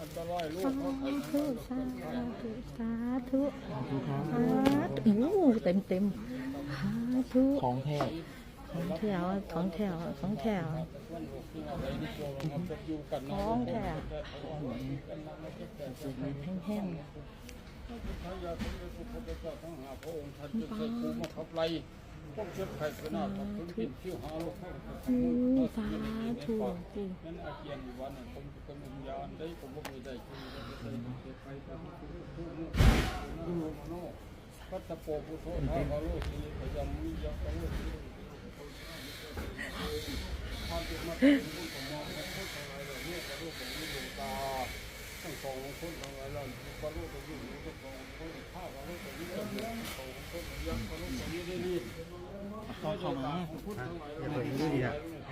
อันตรายลูสากเขาไปธุสาธุสาธุสาธุโอ้เต็มเต็มสาธุของแท้ของแถวของแถวของแถวของแถวแห้งพระยาสมเด็จพระพุทธเจ้าทั้งหาพระองค์ท่านจึงใส่ภูมิขับไล่พวกเชื้อไข่ขนาดทับทุนกินคิ้วหาลูกเข้าๆ สาธุปูนั่นอาเกียนอยู่วันนั้นผมเป็นวิญญาณได้ผมบ่มีได้คือได้ได้ไปไปทุกทุกทุกมโนพัตโปพุทโธท้าวโลกีพยามิยะโลกีความเป็นมาเป็นบุญของมองพระพุทธอะไรเหล่านี้พระรูปของนิโรตาทั้งสองคนทั้งหลายเหล่านี้พระรูปของนิโรตาของคนข้าพระรูปของนิโรตาของคนยักษ์พระรูปของนิโรตา เข้าเข้ามาของพุทธทั้งหลายเหล่านี้